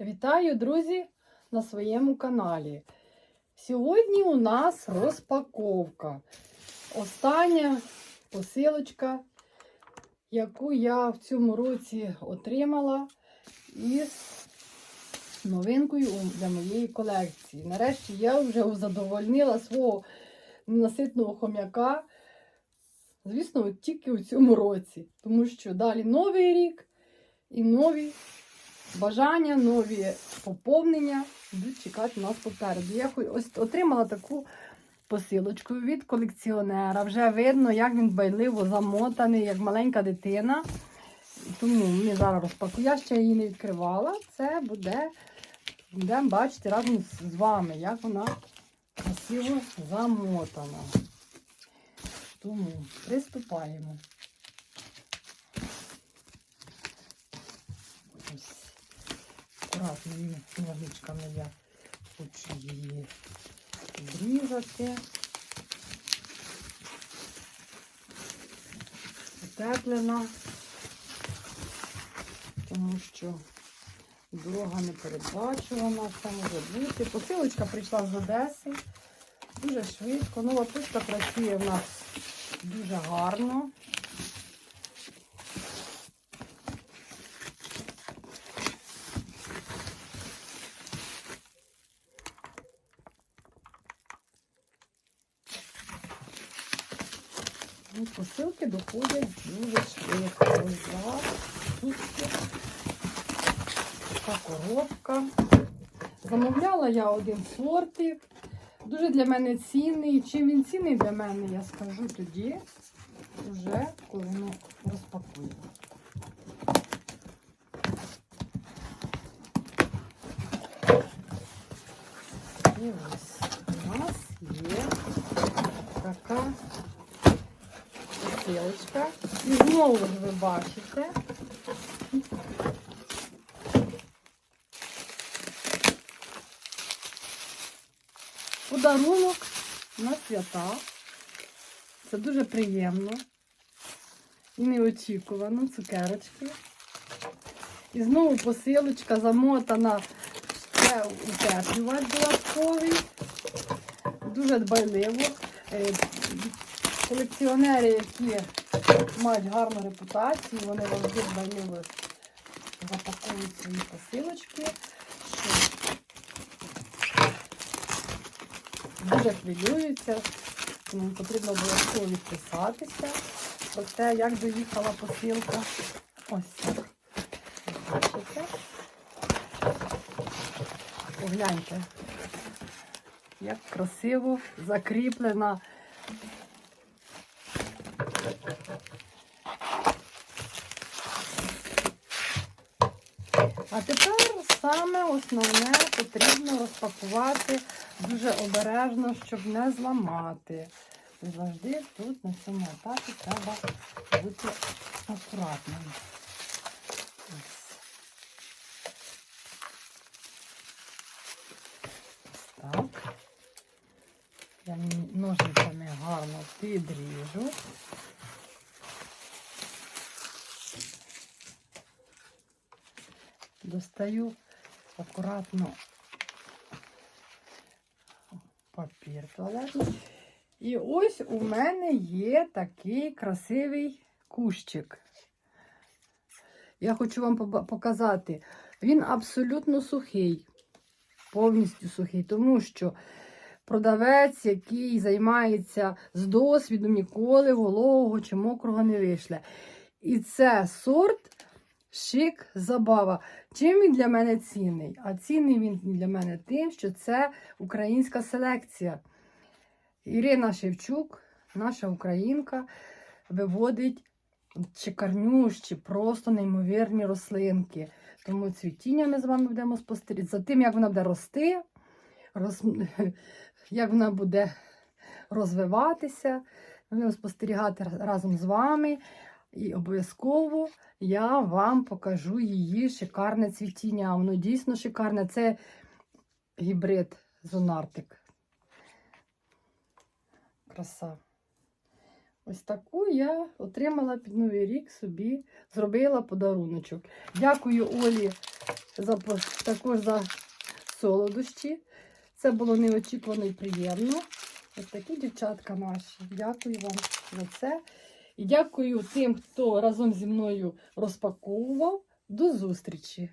Вітаю, друзі, на своєму каналі. Сьогодні у нас розпаковка. Остання посилочка, яку я в цьому році отримала із новинкою для моєї колекції. Нарешті я вже задовольнила свого ненаситного хом'яка. Звісно, тільки у цьому році, тому що далі новий рік і нові бажання, нові поповнення будуть чекати нас попереду. Я ось отримала таку посилочку від колекціонера. Вже видно, як він байливо замотаний, як маленька дитина. Тому ми зараз розпакуємо. Я ще її не відкривала. Це буде, будемо бачити разом з вами, як вона красиво замотана. Тому приступаємо. Ось акуратними ножничками я хочу її зрізати. Утеплена, тому що дорога не передбачувана, все може бути. Посилочка прийшла з Одеси. Дуже швидко. Нова пушка працює в нас дуже гарно. Ну, Посилки доходять дуже швидко. Ось. Така коробка. Замовляла я один сортик. Дуже для мене цінний. Чим він цінний для мене, я скажу тоді, вже коли ми розпакуємо. І ось у нас є така посилочка. І знову ж ви бачите. Подарунок на свята. Це дуже приємно і неочікувано. Цукерочки. І знову посилочка замотана ще утеплювач додатковий. Дуже дбайливо. Колекціонери, які мають гарну репутацію, вони завжди дбайливо запаковують свої посилочки. Що дуже хвилюються, тому потрібно обов'язково відписатися про те, як доїхала посилка. Ось так. Бачите? Погляньте, як красиво закріплена. А тепер саме основне потрібно розпакувати дуже обережно, щоб не зламати. Завжди тут на цьому етапі треба бути акуратним. Так. Я ножницями гарно підріжу. Достаю акуратно папір туалетний. І ось у мене є такий красивий кущик. Я хочу вам показати. Він абсолютно сухий, повністю сухий, тому що продавець, який займається з досвідом, ніколи вологого чи мокрого не вийшле. І це сорт шик забава. Чим він для мене цінний? А цінний він для мене тим, що це українська селекція. Ірина Шевчук, наша українка, виводить чекарнющі, просто неймовірні рослинки. Тому цвітіння ми з вами будемо спостерігати. За тим, як вона буде рости, роз... як вона буде розвиватися, будемо спостерігати разом з вами. І обов'язково я вам покажу її шикарне цвітіння. Воно дійсно шикарне. Це гібрид Зонартик. Краса. Ось таку я отримала під Новий рік собі, зробила подаруночок. Дякую Олі за, також за солодощі. Це було неочікувано і приємно. Ось такі дівчатка наші. Дякую вам за це. Дякую тим, хто разом зі мною розпаковував. До зустрічі!